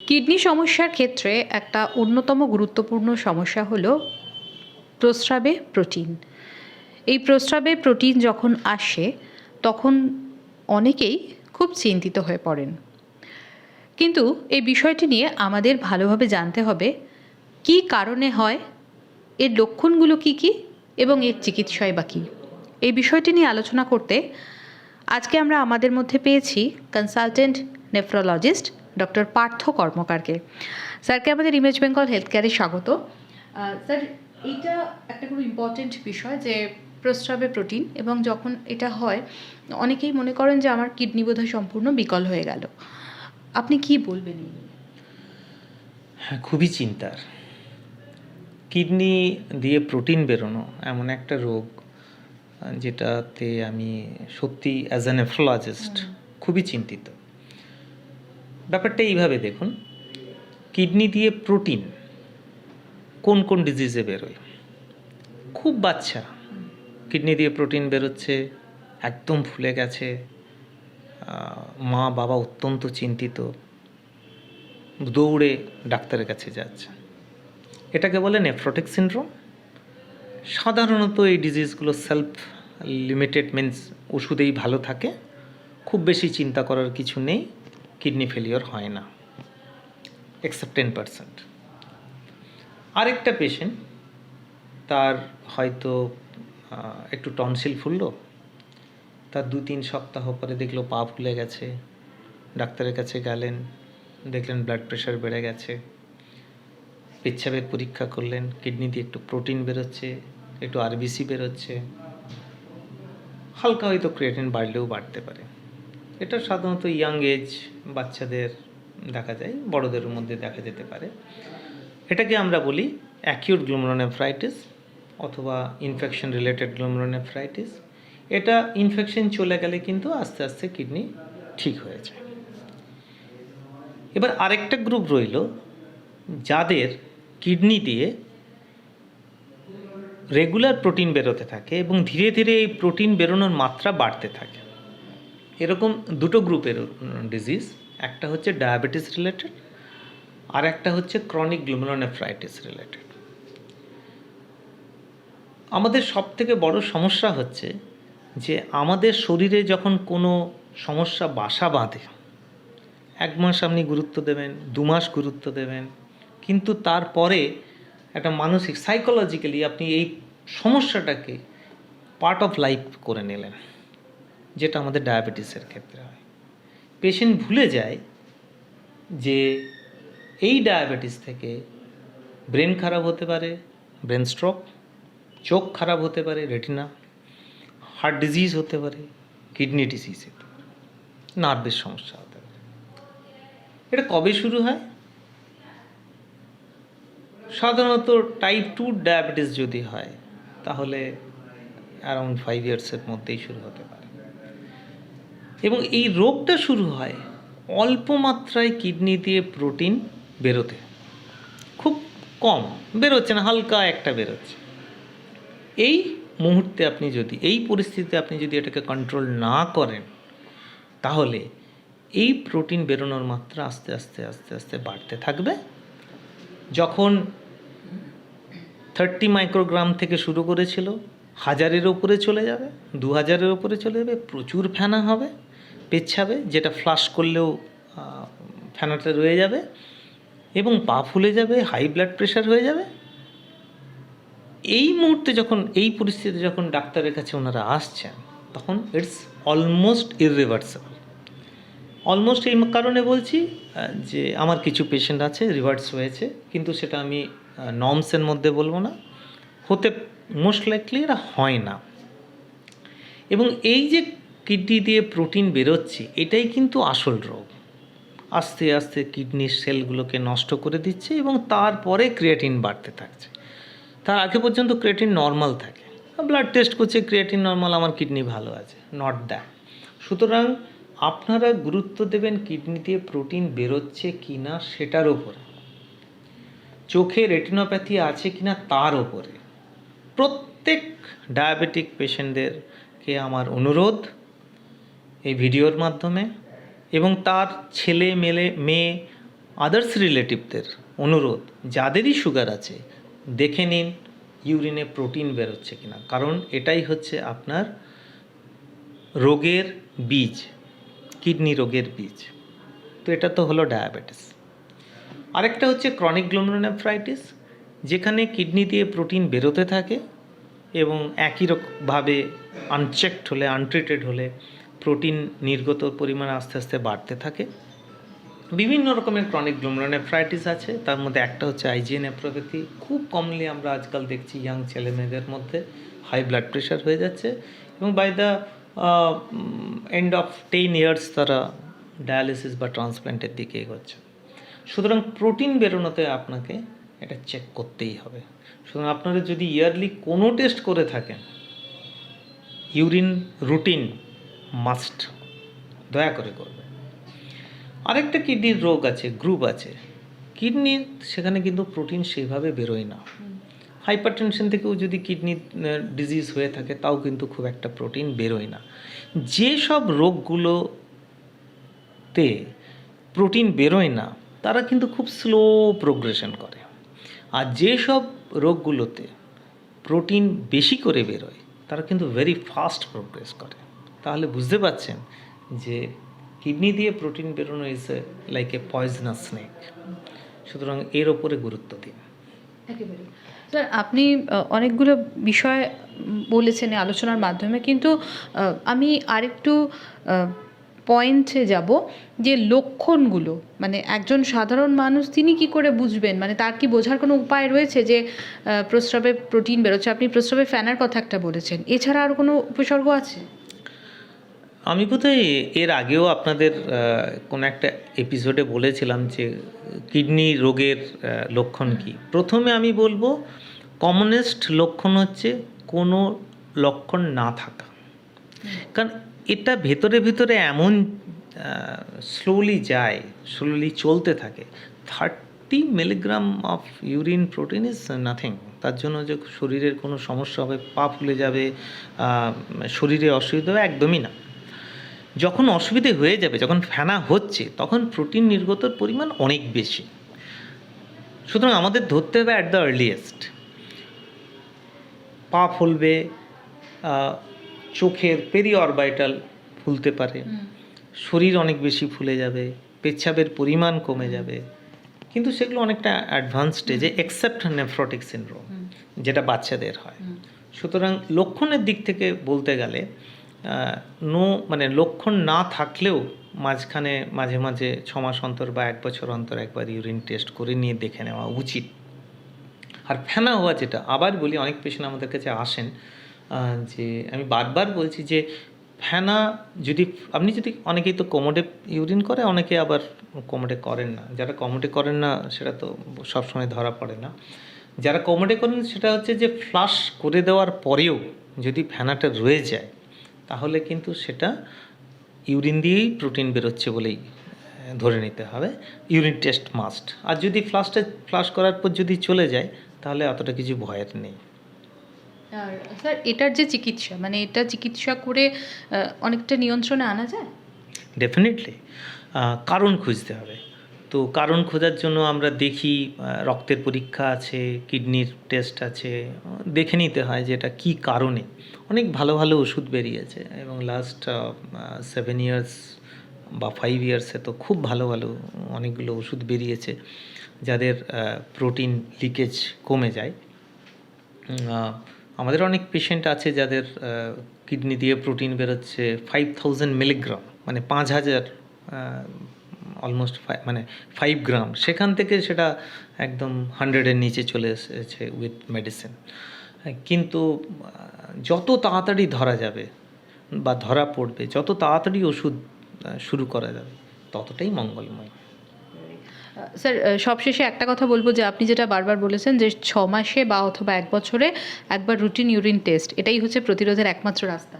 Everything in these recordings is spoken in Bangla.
কিডনি সমস্যার ক্ষেত্রে একটা অন্যতম গুরুত্বপূর্ণ সমস্যা হলো প্রস্রাবে প্রোটিন। এই প্রস্রাবে প্রোটিন যখন আসে, তখন অনেকেই খুব চিন্তিত হয়ে পড়েন। কিন্তু এই বিষয়টি নিয়ে আমাদের ভালোভাবে জানতে হবে, কী কারণে হয়, এর লক্ষণগুলো কী কী এবং এর চিকিৎসায় বা কী? এই বিষয়টি নিয়ে আলোচনা করতে আজকে আমরা আমাদের মধ্যে পেয়েছি কনসালটেন্ট নেফ্রোলজিস্ট ডক্টর পার্থ কর্মকারকে। স্যারকে আমাদের ইমেজ বেঙ্গল হেলথ কেয়ারে স্বাগত স্যার এইটা একটা খুব ইম্পর্টেন্ট বিষয় যে প্রস্রাবে প্রোটিন এবং যখন এটা হয় অনেকেই মনে করেন যে আমার কিডনি বোধহয় সম্পূর্ণ বিকল হয়ে গেল। আপনি কি বলবেন হ্যাঁ খুবই চিন্তার। কিডনি দিয়ে প্রোটিন বেরোনো এমন একটা রোগ যেটাতে আমি সত্যি অ্যাজ অ্যান নেফ্রোলজিস্ট খুবই চিন্তিত। ব্যাপারটা এইভাবে দেখুন, কিডনি দিয়ে প্রোটিন কোন কোন ডিজিজে বেরোয়? খুব বাচ্চা, কিডনি দিয়ে প্রোটিন বেরোচ্ছে, একদম ফুলে গেছে মা বাবা অত্যন্ত চিন্তিত, দৌড়ে ডাক্তারের কাছে যাচ্ছে। এটাকে বলে নেফ্রোটিক সিনড্রোম সাধারণত এই ডিজিজগুলো সেলফ লিমিটেড মিন্স ওষুধেই ভালো থাকে, খুব বেশি চিন্তা করার কিছু নেই। কিডনি ফেলিওর হয় না এক্সেপ্ট টেন পার্সেন্ট আরেকটা পেশেন্ট তার হয়তো একটু টনসিল ফুললো, তার দু তিন সপ্তাহ পরে দেখল পা ফুলে গেছে, ডাক্তারের কাছে গেলেন, দেখলেন ব্লাড প্রেশার বেড়ে গেছে পেচ্ছাবের পরীক্ষা করলেন কিডনি দিয়ে একটু প্রোটিন বেরোচ্ছে, একটু আরবিসি বেরোচ্ছে, হালকা হয়তো ক্রিয়েটিন বাড়লেও বাড়তে পারে। এটা সাধারণত ইয়াং এজ বাচ্চাদের দেখা যায়, বড়দের মধ্যে দেখা যেতে পারে। এটাকে আমরা বলি অ্যাকিউট গ্লোমেরোনেফ্রাইটিস অথবা ইনফেকশন রিলেটেড গ্লোমেরোনেফ্রাইটিস এটা ইনফেকশন চলে গেলে কিন্তু আস্তে আস্তে কিডনি ঠিক হয়ে যায়। এবার আরেকটা গ্রুপ রইল যাদের কিডনি দিয়ে রেগুলার প্রোটিন বেরোতে থাকে এবং ধীরে ধীরে এই প্রোটিন বেরোনোর মাত্রা বাড়তে থাকে। এরকম দুটো গ্রুপের ডিজিজ একটা হচ্ছে ডায়াবেটিস রিলেটেড আর একটা হচ্ছে ক্রনিক গ্লুমেরোনেফ্রাইটিস রিলেটেড আমাদের সব থেকে বড় সমস্যা হচ্ছে যে আমাদের শরীরে যখন কোনো সমস্যা বাসা বাঁধে, এক মাস আপনি গুরুত্ব দেবেন, দু মাস গুরুত্ব দেবেন, কিন্তু তারপরে একটা মানসিক সাইকোলজিক্যালি আপনি এই সমস্যাটাকে পার্ট অফ লাইফ করে নিলেন। যেটা আমাদের ডায়াবেটিসের ক্ষেত্রে হয়। পেশেন্ট ভুলে যায় যে এই ডায়াবেটিস থেকে ব্রেন খারাপ হতে পারে, ব্রেন স্ট্রোক, চোখ খারাপ হতে পারে, রেটিনা, হার্ট ডিজিজ হতে পারে, কিডনি ডিজিজ হতে পারে, নার্ভের সমস্যা হতে পারে। এটা কবে শুরু হয়? সাধারণত টাইপ টু ডায়াবেটিস যদি হয়, তাহলে অ্যারাউন্ড ফাইভ ইয়ার্সের মধ্যেই শুরু হতে পারে। এবং এই রোগটা শুরু হয় অল্প মাত্রায় কিডনি দিয়ে প্রোটিন বেরোতে। খুব কম, বেরোচ্ছে না, হালকা একটা বেরোচ্ছে। এই মুহূর্তে আপনি যদি, এই পরিস্থিতিতে আপনি যদি এটাকে কন্ট্রোল না করেন, তাহলে এই প্রোটিন বেরোনোর মাত্রা আস্তে আস্তে আস্তে আস্তে বাড়তে থাকবে। যখন থার্টি মাইক্রোগ্রাম থেকে শুরু করেছিল, হাজারের ওপরে চলে যাবে দু হাজারের ওপরে চলে যাবে, প্রচুর ফেনা হবে। পেচ্ছাবে যেটা ফ্লাশ করলেও ফেনাটা রয়ে যাবে এবং পা ফুলে যাবে হাই ব্লাড প্রেশার হয়ে যাবে। এই মুহূর্তে যখন, এই পরিস্থিতিতে যখন ডাক্তারের কাছে ওনারা আসছেন, তখন ইটস অলমোস্ট ইররিভার্সেবল অলমোস্ট এই কারণে বলছি যে আমার কিছু পেশেন্ট আছে রিভার্স হয়েছে, কিন্তু সেটা আমি নর্মসের মধ্যে বলব না। হতে মোস্ট লাইকলি এরা হয় না। এবং এই যে কিডনি দিয়ে প্রোটিন বেরোচ্ছে, এটাই কিন্তু আসল রোগ। আস্তে আস্তে কিডনির সেলগুলোকে নষ্ট করে দিচ্ছে এবং তারপরে ক্রিয়েটিন বাড়তে থাকছে। তার আগে পর্যন্ত ক্রিয়েটিন নর্মাল থাকে। ব্লাড টেস্ট করছে, ক্রিয়েটিন নর্মাল, আমার কিডনি ভালো আছে। নট দ্যাট সুতরাং আপনারা গুরুত্ব দেবেন কিডনি দিয়ে প্রোটিন বেরোচ্ছে কি না সেটার ওপরে চোখে রেটিনোপ্যাথি আছে কি না তার ওপরে প্রত্যেক ডায়াবেটিক পেশেন্টদেরকে আমার অনুরোধ এই ভিডিওর মাধ্যমে এবং তার ছেলে, মেলে, মেয়ে আদার্স রিলেটিভদের অনুরোধ, যাদেরই সুগার আছে, দেখে নিন ইউরিনে প্রোটিন বেরোচ্ছে কিনা। কারণ এটাই হচ্ছে আপনার রোগের বীজ কিডনি রোগের বীজ। তো এটা তো হলো ডায়াবেটিস আরেকটা হচ্ছে ক্রনিক গ্লোমেরোনেফ্রাইটিস যেখানে কিডনি দিয়ে প্রোটিন বেরোতে থাকে এবং একই রকমভাবে আনচেকড হলে আনট্রিটেড হলে প্রোটিন নির্গত পরিমাণ আস্তে আস্তে বাড়তে থাকে। বিভিন্ন রকমের ক্রনিক গ্লোমেরোনেফ্রাইটিস আছে, তার মধ্যে একটা হচ্ছে আইজিএন নেফ্রোপ্যাথি খুব কমলি আমরা আজকাল দেখছি ইয়াং ছেলেমেয়েদের মধ্যে হাই ব্লাড প্রেশার হয়ে যাচ্ছে এবং by the end of ten years তারা ডায়ালিসিস বা ট্রান্সপ্ল্যান্টের দিকে এগোচ্ছে। সুতরাং প্রোটিন বেরোনোতে আপনাকে এটা চেক করতেই হবে। সুতরাং আপনারা যদি ইয়ারলি কোনো টেস্ট করে থাকেন ইউরিন রুটিন মাস্ট। দয়া করে করবে আরেকটা কিডনির রোগ আছে, গ্রুপ আছে। কিডনির সেখানে কিন্তু প্রোটিন সেইভাবে বেরোয় না। হাইপার টেনশন থেকেও যদি কিডনি ডিজিজ হয়ে থাকে, তাও কিন্তু খুব একটা প্রোটিন বেরোয় না। যেসব রোগগুলোতে প্রোটিন বেরোয় না, তারা কিন্তু খুব স্লো প্রোগ্রেশন করে। আর যেসব রোগগুলোতে প্রোটিন বেশি করে বেরোয়, তারা কিন্তু ভেরি ফাস্ট প্রোগ্রেস করে। তাহলে বুঝতে পারছেন যে কিডনি দিয়ে প্রোটিন বেরোনো is like a poisonous snake সুতরাং এর ওপরে গুরুত্ব দিন। স্যার, আপনি অনেকগুলো বিষয় বলেছেন আলোচনার মাধ্যমে, কিন্তু আমি আরেকটু পয়েন্টে যাব যে লক্ষণগুলো মানে একজন সাধারণ মানুষ তিনি কি করে বুঝবেন? মানে তার কি বোঝার কোনো উপায় রয়েছে যে প্রস্রাবে প্রোটিন বেরোচ্ছে? আপনি প্রস্রাবে ফ্যানার কথা একটা বলেছেন। এছাড়া আর কোনো উপসর্গ আছে? আমি বোধহয় এর আগেও আপনাদের কোনো একটা এপিসোডে বলেছিলাম যে কিডনি রোগের লক্ষণ কি। প্রথমে আমি বলব কমনেস্ট লক্ষণ হচ্ছে কোনো লক্ষণ না থাকা। কারণ এটা ভেতরে ভেতরে এমন স্লোলি যায় স্লোলি চলতে থাকে। Thirty milligram of urine protein is nothing তার জন্য যে শরীরের কোনো সমস্যা হবে, পা ফুলে যাবে শরীরে অসুবিধা হবে, একদমই না। যখন অসুবিধে হয়ে যাবে যখন ফেনা হচ্ছে তখন প্রোটিন নির্গতর পরিমাণ অনেক বেশি। সুতরাং আমাদের ধরতে হবে অ্যাট দ্য আর্লিয়েস্ট পা ফুলবে চোখের পেরি অরবাইটাল ফুলতে পারে। শরীর অনেক বেশি ফুলে যাবে পেচ্ছাপের পরিমাণ কমে যাবে। কিন্তু সেগুলো অনেকটা অ্যাডভান্স স্টেজে এক্সেপ্ট নেফ্রোটিক সিনড্রোম যেটা বাচ্চাদের হয়। সুতরাং লক্ষণের দিক থেকে বলতে গেলে নো মানে লক্ষণ না থাকলেও মাঝখানে মাঝে মাঝে ছ মাস অন্তর বা এক বছর অন্তর একবার ইউরিন টেস্ট করে নিয়ে দেখে নেওয়া উচিত। আর ফেনা হওয়া যেটা, আবার বলি, অনেক পেশেন্ট আমাদের কাছে আসেন যে আমি বারবার বলছি যে ফেনা যদি, আপনি যদি অনেকেই তো কোমোডে ইউরিন করে, অনেকে আবার কোমোডে করেন না। যারা কোমোডে করেন না, সেটা তো সবসময় ধরা পড়ে না। যারা কোমোডে করেন, সেটা হচ্ছে যে ফ্লাশ করে দেওয়ার পরেও যদি ফেনাটা রয়ে যায় তাহলে কিন্তু সেটা ইউরিন দিয়েই প্রোটিন বেরোচ্ছে বলেই ধরে নিতে হবে। Urine test must. আর যদি ফ্লাশটা ফ্লাশ করার পর যদি চলে যায় তাহলে অতটা কিছু ভয়ের নেই। আর স্যার এটার যে চিকিৎসা মানে এটা চিকিৎসা করে অনেকটা নিয়ন্ত্রণে আনা যায়? ডেফিনেটলি কারণ খুঁজতে হবে। তো কারণ খোঁজার জন্য আমরা দেখি রক্তের পরীক্ষা আছে, কিডনির টেস্ট আছে, দেখে নিতে হয় যে এটা কী কারণে। অনেক ভালো ভালো ওষুধ বেরিয়েছে এবং লাস্ট সেভেন ইয়ার্স বা ফাইভ ইয়ার্সে তো খুব ভালো ভালো অনেকগুলো ওষুধ বেরিয়েছে যাদের প্রোটিন লিকেজ কমে যায়। আমাদের অনেক পেশেন্ট আছে যাদের কিডনি দিয়ে প্রোটিন বেরোচ্ছে ফাইভ থাউজেন্ড মিলিগ্রাম মানে পাঁচ হাজার অলমোস্ট মানে ফাইভ গ্রাম সেখান থেকে সেটা একদম হান্ড্রেডের নিচে চলে এসেছে উইথ মেডিসিন কিন্তু যত তাড়াতাড়ি ধরা যাবে বা ধরা পড়বে যত তাড়াতাড়ি ওষুধ শুরু করা যাবে ততটাই মঙ্গলময়। স্যার সবশেষে একটা কথা বলব যে আপনি যেটা বারবার বলেছেন যে ছ মাসে বা অথবা এক বছরে একবার রুটিন ইউরিন টেস্ট এটাই হচ্ছে প্রতিরোধের একমাত্র রাস্তা।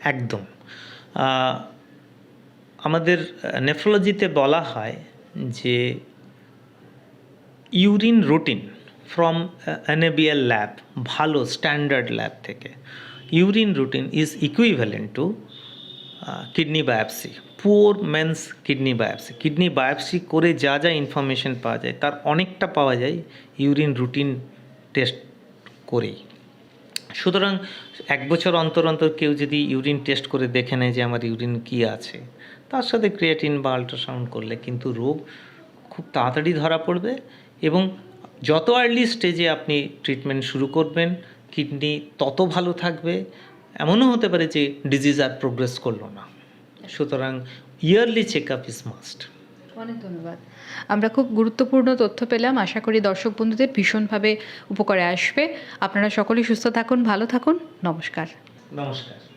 একদম। আমাদের নেফ্রোলজিতে বলা হয় যে urine routine from NABL lab ভালো স্ট্যান্ডার্ড ল্যাব থেকে। Urine routine is equivalent to kidney biopsy poor men's kidney biopsy kidney biopsy করে যা যা ইনফরমেশন পাওয়া যায়, তার অনেকটা পাওয়া যায় ইউরিন রুটিন টেস্ট করেই। সুতরাং এক বছর অন্তর অন্তর কেউ যদি ইউরিন টেস্ট করে দেখে নেয় যে আমার ইউরিন কী আছে তার সাথে ক্রিয়েটিন বা আল্ট্রাসাউন্ড করলে কিন্তু রোগ খুব তাড়াতাড়ি ধরা পড়বে এবং যত আর্লি স্টেজে আপনি ট্রিটমেন্ট শুরু করবেন কিডনি তত ভালো থাকবে। এমনও হতে পারে যে ডিজিজ আর প্রোগ্রেস করল না। সুতরাং yearly check up is must অনেক ধন্যবাদ। আমরা খুব গুরুত্বপূর্ণ তথ্য পেলাম। আশা করি দর্শক বন্ধুদের ভীষণভাবে উপকারে আসবে। আপনারা সকলেই সুস্থ থাকুন ভালো থাকুন। নমস্কার। নমস্কার।